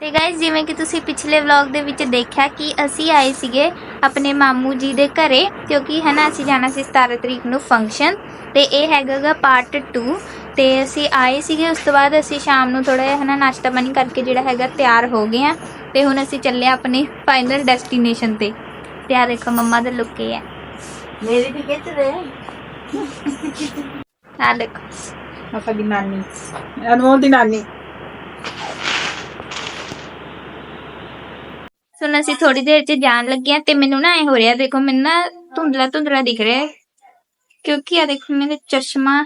ਤੇ ਗਾਇਸ ਜਿਵੇਂ ਕਿ ਤੁਸੀਂ ਪਿਛਲੇ ਵਲੌਗ ਦੇ ਵਿੱਚ ਦੇਖਿਆ ਕਿ ਅਸੀਂ ਆਏ ਸੀਗੇ ਆਪਣੇ ਮਾਮੂ ਜੀ ਦੇ ਘਰੇ ਕਿਉਂਕਿ ਹੈ ਨਾ ਅਸੀਂ ਜਾਣਾ ਸੀ 17 ਤਰੀਕ ਨੂੰ ਫੰਕਸ਼ਨ ਤੇ ਇਹ ਹੈਗਾਗਾ ਪਾਰਟ 2 ਤੇ ਅਸੀਂ ਆਏ ਸੀਗੇ ਉਸ ਤੋਂ ਬਾਅਦ ਅਸੀਂ ਸ਼ਾਮ ਨੂੰ ਥੋੜਾ ਜਿਹਾ ਹੈ ਨਾ ਨਾਸ਼ਤਾ ਪਾਣੀ ਕਰਕੇ ਜਿਹੜਾ ਹੈਗਾ ਤਿਆਰ ਹੋ ਗਏ ਆ ਤੇ ਹੁਣ ਅਸੀਂ ਚੱਲੇ ਆਪਣੀ ਫਾਈਨਲ ਡੈਸਟੀਨੇਸ਼ਨ ਤੇ। ਤੇ ਆ ਦੇਖੋ ਮੰਮਾ ਦਾ ਲੁੱਕ ਇਹ ਹੈ। ਮੇਰੀ ਵੀ ਖਿੱਚ ਦੇ। ਆ ਦੇਖੋ। ਆਪਾਂ ਦੀ ਨਾਨੀ। ਅਨਮੋਲ ਦੀ ਨਾਨੀ। ਸੁਣ ਅਸੀਂ ਥੋੜੀ ਦੇਰ ਚ ਜਾਣ ਲੱਗੇ ਆ ਤੇ ਮੈਨੂੰ ਨਾ ਐ ਹੋ ਰਿਹਾ ਦੇਖੋ ਮੈਨੂੰ ਨਾ ਧੁੰਦਲਾ ਧੁੰਦਲਾ ਦਿਖ ਰਿਹਾ ਹੈ। ਕਿਉਂਕਿ ਆ ਦੇਖੋ ਮੇਰੇ ਚਸ਼ਮਾ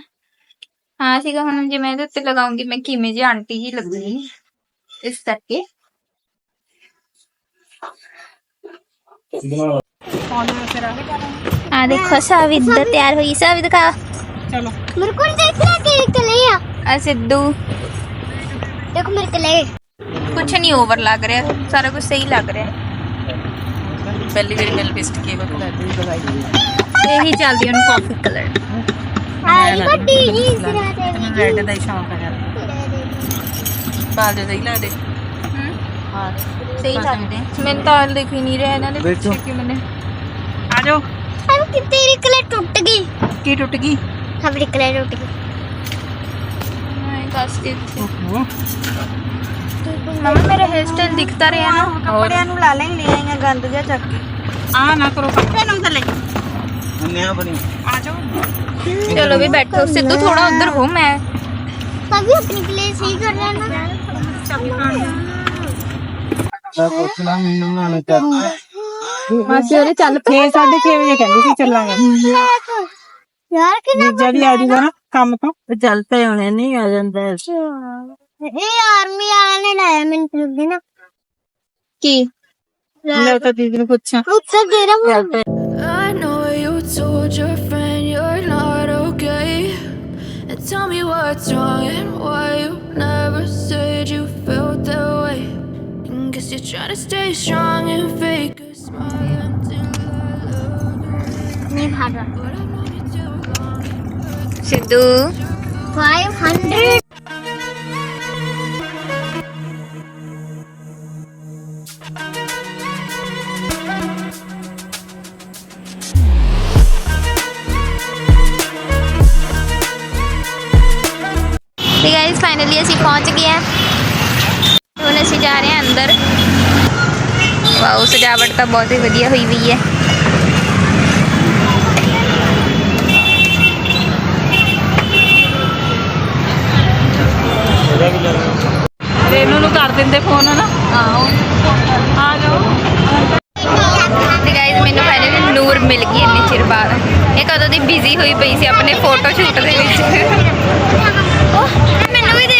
ਹਾਂ ਸੀਗਾ ਹੁਣ ਜੇ ਮੈਂ ਇਹਦੇ ਉੱਤੇ ਲਗਾਉਂਗੀ ਮੈਂ ਕਿਵੇਂ ਜੀ ਆਂਟੀ ਜੀ ਲੱਗੂਗੀ ਇਸ ਕਰਕੇ ਪੌਣੇ ਫਿਰ ਆ ਜਾਣਾ ਆ ਦੇਖੋ ਸਾਵਿਦ ਦਾ ਤਿਆਰ ਹੋਈ ਸਾਵਿਦ ਕਾ ਚਲੋ मेरे को देख रहा कि कलेया ਆ ਸਿੱਧੂ देखो मेरे कले ਕੁਛ ਨਹੀਂ ਓਵਰ ਲੱਗ ਰਿਹਾ ਸਾਰਾ ਕੁਝ ਸਹੀ ਲੱਗ ਰਿਹਾ ਪਹਿਲੀ ਜਿਹੜੀ ਮੈਂ ਲਿਪਸਟਿਕ ਇਹ ਵਾਲੀ ਲੱਗਦੀ ਦਵਾਈ ਇਹੀ ਚੱਲਦੀ ਉਹਨੂੰ ਕਾਫੀ ਕਲਰ ਆਈ ਵੱਡੀ ਜੀ ਸਿਰਾ ਦੇ ਰੈੱਡ ਦਾ ਹੀ ਸ਼ੌਂਕ ਹੈ ਬਾਲ ਦੇ ਸਹੀ ਲੱਗਦੇ ਹਾਂ ਸਹੀ ਲੱਗਦੇ ਮੈਨੂੰ ਤਾਂ ਦੇਖ ਹੀ ਨਹੀਂ ਰਿਹਾ ਇਹਨਾਂ ਦੇ ਪਿੱਛੇ ਕਿ ਮੈਨੇ ਆ ਜਾਓ ਹਾਂ ਕਿ ਤੇਰੀ ਕਲਰ ਟੁੱਟ ਗਈ ਕੀ ਟੁੱਟ ਗਈ ਹਾਂ ਮੇਰੀ ਕਲਰ ਟੁੱਟ ਗਈ ਮੈਂ ਦੱਸ ਦਿੱਤੀ ਮੰਮੀ ਮੇਰਾ ਹੇਅਰ ਸਟਾਈਲ ਦਿਖਦਾ ਰਿਹਾ ਨਾ। ਕੱਪੜਿਆਂ ਨੂੰ ਲਾ ਲੈ ਲੈ ਆਈਆਂ ਗੰਦ ਜਿਹਾ ਚੱਕ ਆ ਨਾ ਕਰੋ ਕੱਪੜੇ। ਨੂੰ ਥੱਲੇ। ਨਿਆ ਬਣੀ। ਆ ਜਾਓ। ਚਲੋ ਵੀ ਬੈਠੋ ਸਿੱਧੂ ਥੋੜਾ ਉਧਰ ਹੋ ਮੈਂ। ਤਾਂ ਵੀ ਆਪਣੀ ਪਲੇਸ ਹੀ ਕਰ ਲੈਣਾ ਚਾਬੀ ਪਾਣ ਦਾ ਕੁਛ ਨਾ ਮੈਨੂੰ ਨਾ ਨਾ ਚੱਲ ਮਾਸੀ ਉਹਨੇ ਚੱਲ ਪਏ। 6:30 ਵਜੇ ਕਹਿੰਦੀ ਸੀ ਚੱਲਾਂਗੇ। ਯਾਰ ਕਿੰਨਾ ਜਲਦੀ ਆ ਜੂਗਾ ਨਾ। ਕੰਮ ਤੋਂ। ਚੱਲ ਪਏ ਹੋਣੇ ਨਹੀਂ ਆ ਜਾਂਦਾ। Hey আর্মি আনে না আমি তুলব না কি লতা দিদি I know you told your friend you're not okay. And tell me what's wrong and why you never said you felt that way. And guess you're trying to stay strong and fake a smile until I love you 500 ਹਾਂਜੀ guys finally ਅਸੀਂ ਪਹੁੰਚ ਗਏ ਹਾਂ। ਹੁਣ ਅਸੀਂ ਜਾ ਰਹੇ ਹਾਂ ਅੰਦਰ। ਵਾਓ ਸਜਾਵਟ ਤਾਂ ਬਹੁਤ ਹੀ ਵਧੀਆ ਹੋਈ ਹੋਈ ਹੈ। ਰੇਨੂ ਨੂੰ ਕਰ ਦਿੰਦੇ ਫੋਨ ਹਨਾ? ਆਓ ਆ ਜਾਓ। ਫਾਈਨਲੀ ਮਿਲ ਗਈ ਇੰਨੇ ਚਿਰ ਬਾਅਦ। ਇਹ ਕਦੋਂ ਦੀ ਬਿਜ਼ੀ ਹੋਈ ਪਈ ਸੀ ਆਪਣੇ ਫੋਟੋ ਸ਼ੂਟ ਦੇ ਵਿੱਚ? ਮੈਨੂੰ ਵੀ ਦੇ।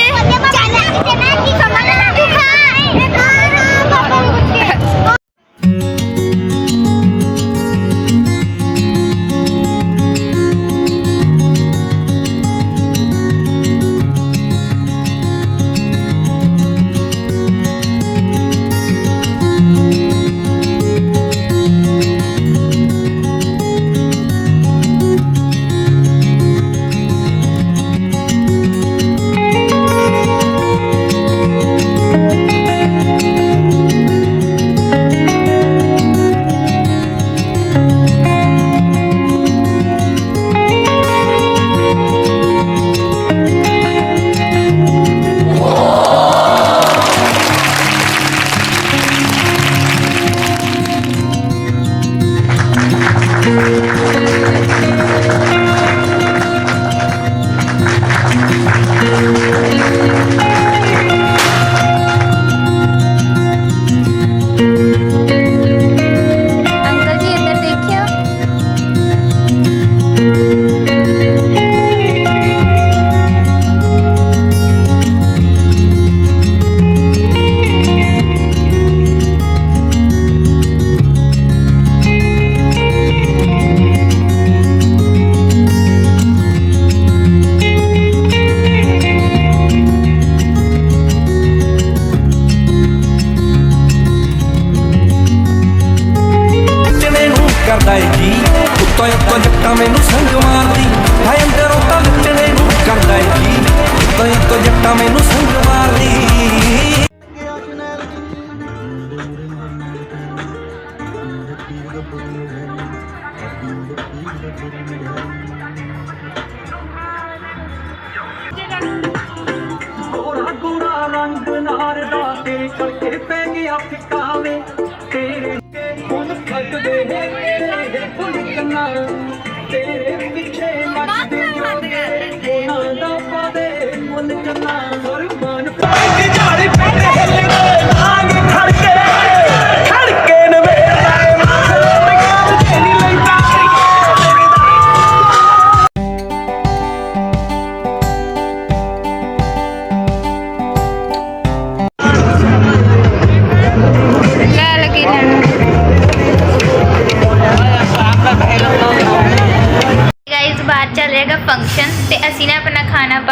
ਉੱਤੋਂ ਉੱਤੋਂ ਜੱਟਾਂ ਮੈਨੂੰ ਸੰਗ ਮਾਰਦੀ। ਹਾਏ ਅੰਦਰੋਂ ਤਾਂ ਲੁੱਟਣੇ ਨੂੰ ਕਰਦਾ ਏ ਜੀ ਉੱਤੋਂ ਉੱਤੋਂ ਜੱਟਾਂ ਮੈਨੂੰ ਸੰਗ ਮਾਰਦੀ। ਗੋਰਾ ਗੋਰਾ ਰੰਗ ਨਾਰ ਦਾ ਤੇਰੇ ਕਰਕੇ ਪੈ ਗਿਆ ਫਿੱਕਾ ਵੇ। ਤੇਰੇ ਕੋਲ ਫੱਟਦੇ ਹੈ ਤੇਰੇ ਪਿੱਛੇ ਮੱਚਦੇ ਹੋਣਗੇ ਉਹਨਾਂ ਦਾ ਪਾਦੇ ਮੁੰਨ ਚੰਨਾ ਸੁਰਮਾ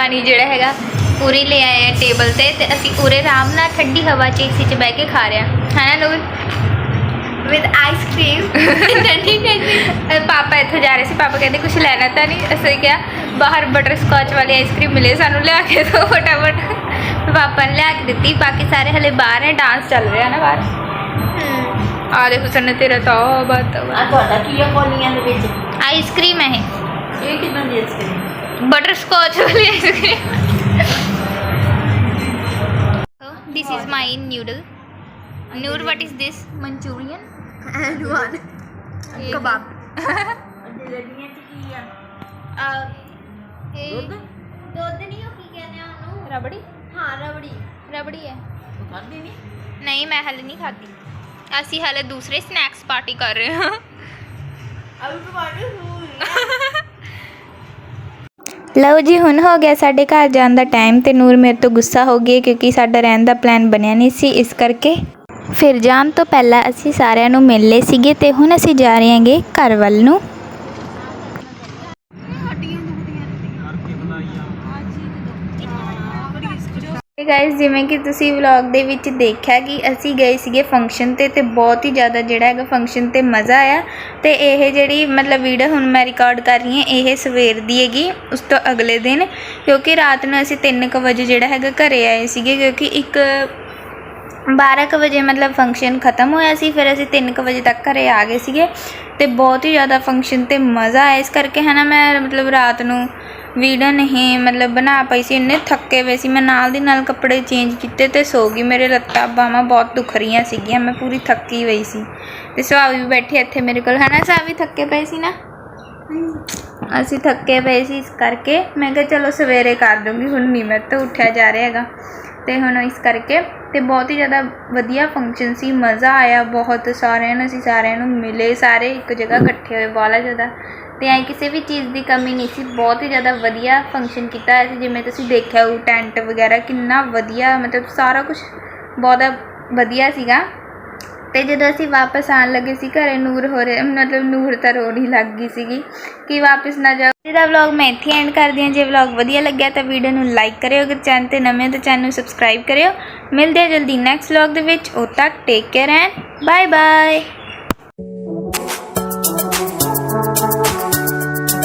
ਪਾਣੀ ਜਿਹੜਾ ਹੈਗਾ ਪੂਰੀ ਲੈ ਆਏ ਆ ਟੇਬਲ ਤੇ ਤੇ ਅਸੀਂ ਪੂਰੇ ਆਰਾਮ ਨਾਲ ਠੰਡੀ ਹਵਾ 'ਚ ਏਸੀ 'ਚ ਬਹਿ ਕੇ ਖਾ ਰਹੇ ਹਾਂ। ਨਾ ਨੂਰ ਵਿਦ ਆਈਸਕ੍ਰੀਮ ਠੰਡੀ ਠੰਡੀ ਪਾਪਾ ਇੱਥੇ ਜਾ ਰਹੇ ਸੀ। ਪਾਪਾ ਕਹਿੰਦੇ ਕੁਝ ਲੈਣਾ ਤਾਂ ਨਹੀਂ। ਅਸੀਂ ਕਿਹਾ ਬਾਹਰ ਬਟਰ ਸਕਾਚ ਵਾਲੀ ਆਈਸਕ੍ਰੀਮ ਮਿਲੇ ਸਾਨੂੰ ਲਿਆ ਕੇ ਦਿਓ ਫਟਾਫਟ। ਪਾਪਾ ਨੇ ਲਿਆ ਕੇ ਦਿੱਤੀ। ਬਾਕੀ ਸਾਰੇ ਹਲੇ ਬਾਹਰ ਹੈ ਡਾਂਸ ਚੱਲ ਰਿਹਾ ਨਾ ਬਾਹਰ। ਆ ਦੇਖੋ ਸਨ ਤੇਰਾ ਤਾਂ ਬਾਤ ਆ। ਤੁਹਾਡਾ ਕੀ ਆ ਕੋਲੀਆਂ ਦੇ ਵਿੱਚ? ਆਈਸਕ੍ਰੀਮ ਹੈ ਇਹ। ਕਿਦਾਂ ਦੀ ਆਈਸਕ੍ਰੀਮ ਬਟਰ ਸਕਾਚ ਵਾਲੀ ice cream this is my noodle. Noor what is this? Manchurian and one ਕਬਾਬ ਜਲੇਬੀਆਂ ਚ ਕੀ ਆ ਦੁੱਧ ਦੁੱਧ ਨਹੀਂ ਉਹ ਕੀ ਕਹਿੰਦੇ ਆ ਉਹਨੂੰ ਰਬੜੀ ਹਾਂ ਰਬੜੀ ਰਬੜੀ ਹੈ ਤੂੰ ਖਾਂਦੀ ਨਹੀਂ ਨਹੀਂ ਮੈਂ ਹਲੇ ਨਹੀਂ ਖਾਧੀ ਅਸੀਂ ਹਲੇ ਦੂਸਰੇ ਸਨੈਕਸ ਪਾਰਟੀ ਕਰ ਰਹੇ ਹਾਂ ਅਭੀ ਤੁਹਾਡੇ ਸੂਲ ਲਓ ਜੀ, ਹੁਣ ਹੋ ਗਿਆ ਸਾਡੇ ਘਰ ਜਾਣ ਦਾ ਟਾਈਮ ਤੇ ਨੂਰ ਮੇਰੇ ਤੋਂ ਗੁੱਸਾ ਹੋ ਗਈ ਕਿਉਂਕਿ ਸਾਡਾ ਰਹਿਣ ਦਾ ਪਲਾਨ ਬਣਿਆ ਨਹੀਂ ਸੀ ਇਸ ਕਰਕੇ। ਫਿਰ ਜਾਣ ਤੋਂ ਪਹਿਲਾਂ ਅਸੀਂ ਸਾਰਿਆਂ ਨੂੰ ਮਿਲ ਲਏ ਸੀਗੇ ਤੇ ਹੁਣ ਅਸੀਂ ਜਾ ਰਹੇ ਹਾਂਗੇ ਘਰ ਵੱਲ ਨੂੰ। ਗਾਇਸ ਜਿਵੇਂ ਕਿ ਤੁਸੀਂ ਵਲੌਗ ਦੇ ਵਿੱਚ ਦੇਖਿਆ ਕਿ ਅਸੀਂ ਗਏ ਸੀਗੇ ਫੰਕਸ਼ਨ ਤੇ ਤੇ ਬਹੁਤ ਹੀ ਜ਼ਿਆਦਾ ਜਿਹੜਾ ਹੈਗਾ ਫੰਕਸ਼ਨ ਤੇ ਮਜ਼ਾ ਆਇਆ ਤੇ ਇਹ ਜਿਹੜੀ ਮਤਲਬ ਵੀਡੀਓ ਹੁਣ ਮੈਂ ਰਿਕਾਰਡ ਕਰ ਰਹੀ ਹਾਂ, ਇਹ ਸਵੇਰ ਦੀ ਹੈਗੀ, ਉਸ ਤੋਂ ਅਗਲੇ ਦਿਨ, ਕਿਉਂਕਿ ਰਾਤ ਨੂੰ ਅਸੀਂ 3:00 ਵਜੇ ਜਿਹੜਾ ਹੈਗਾ ਘਰੇ ਆਏ ਸੀਗੇ, ਕਿਉਂਕਿ ਇੱਕ 12 ਕੁ ਵਜੇ ਮਤਲਬ ਫੰਕਸ਼ਨ ਖਤਮ ਹੋਇਆ ਸੀ, ਫਿਰ ਅਸੀਂ 3 ਕੁ ਵਜੇ ਤੱਕ ਘਰੇ ਆ ਗਏ ਸੀਗੇ ਤੇ ਬਹੁਤ ਹੀ ਜ਼ਿਆਦਾ ਫੰਕਸ਼ਨ ਤੇ ਮਜ਼ਾ ਆਇਆ। ਇਸ ਕਰਕੇ ਹੈ ਨਾ ਮੈਂ ਮਤਲਬ ਰਾਤ ਨੂੰ ਵੀਡੀਓ ਨਹੀਂ, ਮਤਲਬ ਬਣਾ ਪਈ ਸੀ, ਇੰਨੇ ਥੱਕੇ ਹੋਏ ਸੀ। ਮੈਂ ਨਾਲ ਦੀ ਨਾਲ ਕੱਪੜੇ ਚੇਂਜ ਕੀਤੇ ਤੇ ਸੋ ਗਈ। ਮੇਰੇ ਲੱਤਾਂ ਬਾਹਾਂ ਬਹੁਤ ਦੁਖ ਰਹੀਆਂ ਸੀਗੀਆਂ, ਮੈਂ ਪੂਰੀ ਥੱਕੀ ਹੋਈ ਸੀ। ਤੇ ਸੁਹਾਵੀ ਵੀ ਬੈਠੇ ਇੱਥੇ ਮੇਰੇ ਕੋਲ। ਹੈ ਨਾ ਸੁਹਾਵੀ, ਥੱਕੇ ਪਏ ਸੀ ਨਾ? ਅਸੀਂ ਥੱਕੇ ਪਏ ਸੀ ਇਸ ਕਰਕੇ। ਮੈਂ ਕਿਹਾ ਚਲੋ ਸਵੇਰੇ ਕਰ ਦੂੰਗੀ, ਹੁਣ ਨਹੀਂ ਮੈਂ ਤਾਂ ਉੱਠਿਆ ਜਾ ਰਿਹਾ ਹੈਗਾ। ਤੇ ਹੁਣ ਇਸ ਕਰਕੇ, ਤੇ ਬਹੁਤ ਹੀ ਜ਼ਿਆਦਾ ਵਧੀਆ ਫੰਕਸ਼ਨ ਸੀ, ਮਜ਼ਾ ਆਇਆ ਬਹੁਤ। ਸਾਰਿਆਂ ਨੂੰ, ਅਸੀਂ ਸਾਰਿਆਂ ਨੂੰ ਮਿਲੇ ਸਾਰੇ, ਇੱਕ ਜਗ੍ਹਾ ਇਕੱਠੇ ਹੋਏ, ਬਹੁਤ ਜ਼ਿਆਦਾ। ਤੇ ਐ ਕਿਸੇ ਵੀ ਚੀਜ਼ ਦੀ ਕਮੀ ਨਹੀਂ ਸੀ। ਬਹੁਤ ਹੀ ਜ਼ਿਆਦਾ ਵਧੀਆ ਫੰਕਸ਼ਨ ਕੀਤਾ ਹੋਇਆ ਸੀ। ਜਿਵੇਂ ਤੁਸੀਂ ਦੇਖਿਆ ਹੋਊ ਟੈਂਟ ਵਗੈਰਾ ਕਿੰਨਾ ਵਧੀਆ, ਮਤਲਬ ਸਾਰਾ ਕੁਝ ਬਹੁਤ ਵਧੀਆ ਸੀਗਾ। ਤੇ ਜਦੋਂ ਅਸੀਂ ਵਾਪਸ ਆਣ ਲੱਗੇ ਸੀ, ਘਰੇ ਨੂਰ ਹੋ ਰਿਹਾ, ਮਤਲਬ ਨੂਰ ਤਾਂ ਰੋਣੀ ਲੱਗ ਗਈ ਸੀਗੀ ਕਿ ਵਾਪਸ ਨਾ ਜਾਓ। ਇਹਦਾ ਵਲੌਗ ਮੈਂ ਇੱਥੇ ਐਂਡ ਕਰਦੀ ਹਾਂ। ਜੇ ਵਲੌਗ ਵਧੀਆ ਲੱਗਿਆ ਤਾਂ ਵੀਡੀਓ ਨੂੰ ਲਾਈਕ ਕਰਿਓ। ਅਗਰ ਚੈਨਲ ਤੇ ਨਵੇਂ ਹੋ ਤਾਂ ਚੈਨਲ ਨੂੰ ਸਬਸਕ੍ਰਾਈਬ ਕਰਿਓ। ਮਿਲਦੇ ਹਾਂ ਜਲਦੀ ਨੈਕਸਟ ਵਲੌਗ ਦੇ ਵਿੱਚ। ਉਦੋਂ ਤੱਕ take care and bye bye